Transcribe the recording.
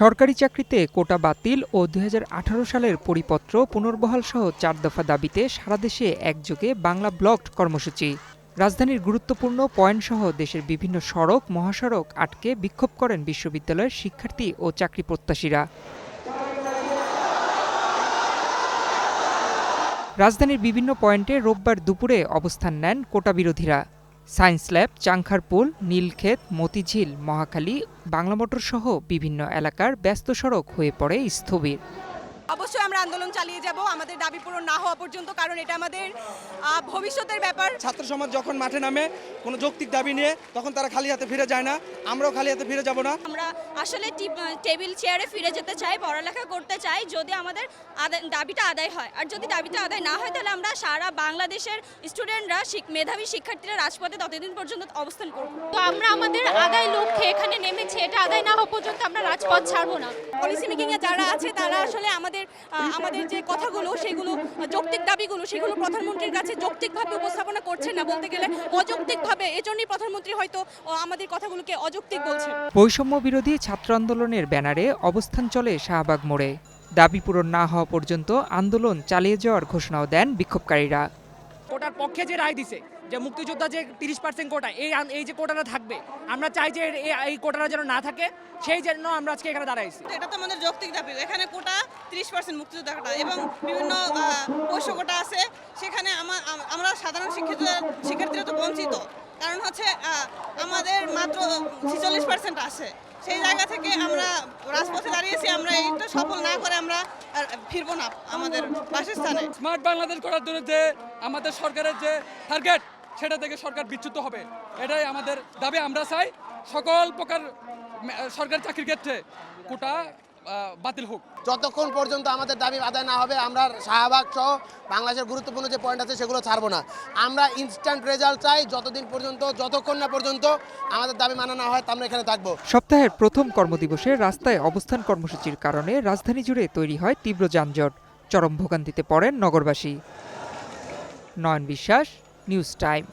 সরকারি চাকরিতে কোটা বাতিল ও দু হাজার আঠারো সালের পরিপত্র পুনর্বহাল সহ চার দফা দাবিতে সারা দেশে একযোগে বাংলা ব্লকড কর্মসূচি। রাজধানীর গুরুত্বপূর্ণ পয়েন্টসহ দেশের বিভিন্ন সড়ক, মহাসড়ক আটকে বিক্ষোভ করেন বিশ্ববিদ্যালয়ের শিক্ষার্থী ও চাকরি প্রত্যাশীরা। রাজধানীর বিভিন্ন পয়েন্টে রোববার দুপুরে অবস্থান নেন কোটা বিরোধীরা। Science lab, Chankharpul, Nilkhet, Motijheel, Mohakhali, Bangla motor বিভিন্ন এলাকার ব্যস্ত সড়ক হয়ে পড়ে স্থবির। অবশ্যই আমরা আন্দোলন চালিয়ে যাব আমাদের দাবি পূরণ না হওয়া পর্যন্ত কারণ এটা আমাদের ভবিষ্যতের ব্যাপার। ছাত্র সমাজ যখন মাঠে নামে কোনো যৌক্তিক দাবি নিয়ে তখন তারা খালি হাতে ফিরে যায় না। আমরাও খালি হাতে ফিরে যাব না। আমরা আসলে টেবিল চেয়ারে ফিরে যেতে চাই পড়ালেখা করতে চাই যদি আমাদের আদায়- দাবিটা আদায় হয়। আর যদি দাবিটা আদায় না হয় তাহলে আমরা সারা বাংলাদেশের স্টুডেন্টরা মেধাবী শিক্ষার্থীরা রাজপথে ততদিন পর্যন্ত অবস্থান করব। তো আমরা আমাদের আদায় লক্ষ্যে এখানে নেমেছি এটা আদায় না হওয়া পর্যন্ত আমরা রাজপথ ছাড়বো না। পলিসি মেকিং এ যারা আছে তারা আসলে আমাদের আহ, আমাদের যে কথাগুলো সেগুলো যৌক্তিক দাবিগুলো সেগুলো প্রধানমন্ত্রীর কাছে যৌক্তিকভাবে উপস্থাপনা করছেন না বলতে গেলে অযৌক্তিকভাবে এজন্যই প্রধানমন্ত্রী হয়তো আমাদের কথাগুলোকে অযৌক্তিক বলছেন। বৈষম্য বিরোধী ছাত্র আন্দোলনের ব্যানারে অবস্থান চলে শাহবাগ মোড়ে। দাবি পূরণ না হওয়া পর্যন্ত আন্দোলন চালিয়ে যাওয়ার ঘোষণাও দেন বিক্ষোভকারীরা। কোটার পক্ষে যে রায় দিছে যে মুক্তিযোদ্ধা যে তিরিশ পার্সেন্ট কোটা এই এই যে কোটাটা থাকবে আমরা চাই যে এই- কোটাটা যেন না থাকে সেই জন্য আমরা আজকে এখানে দাঁড়াইছি। এটা তো আমাদের যৌক্তিক দাবি এখানে কোটা তিরিশ পার্সেন্ট মুক্তিযোদ্ধা কোটা এবং বিভিন্ন পৈশ্য কোটা আছে সেখানে আমা- আম- আমরা সাধারণ শিক্ষিত শিক্ষার্থীরা তো বঞ্চিত। কারণ হচ্ছে আমাদের মাত্র ছিচল্লিশ পার্সেন্ট আছে। সেই জায়গা থেকে আমরা রাজপথে দাঁড়িয়েছি আমরা এইটা সফল না করে আমরা ফিরবো না আমাদের বাসস্থানে। স্মার্ট বাংলাদেশ করার জন্য যে আমাদের সরকারের যে টার্গেট সেটা থেকে সরকার বিচ্যুত হবে। এটাই আমাদের দাবি। আমরা চাই সকল প্রকার সরকারি চাকরির ক্ষেত্রে কোটা বাতিল হোক। যতক্ষণ পর্যন্ত আমাদের দাবি আদায় না হবে আমরা শাহবাগ সহ বাংলাদেশের গুরুত্বপূর্ণ যে পয়েন্ট আছে সেগুলো ছাড়বো না। আমরা ইনস্ট্যান্ট রেজাল্ট চাই যতদিন পর্যন্ত যতক্ষণ না পর্যন্ত আমাদের দাবি মানা না হয় তা আমরা এখানে থাকব। সপ্তাহের প্রথম কর্মদিবসে রাস্তায় অবস্থান কর্মসূচির কারণে রাজধানী জুড়ে তৈরি হয় তীব্র যানজট। চরম ভোগান্তিতে পড়েন নগরবাসী। নয়ন বিশ্বাস নিউজ টাইম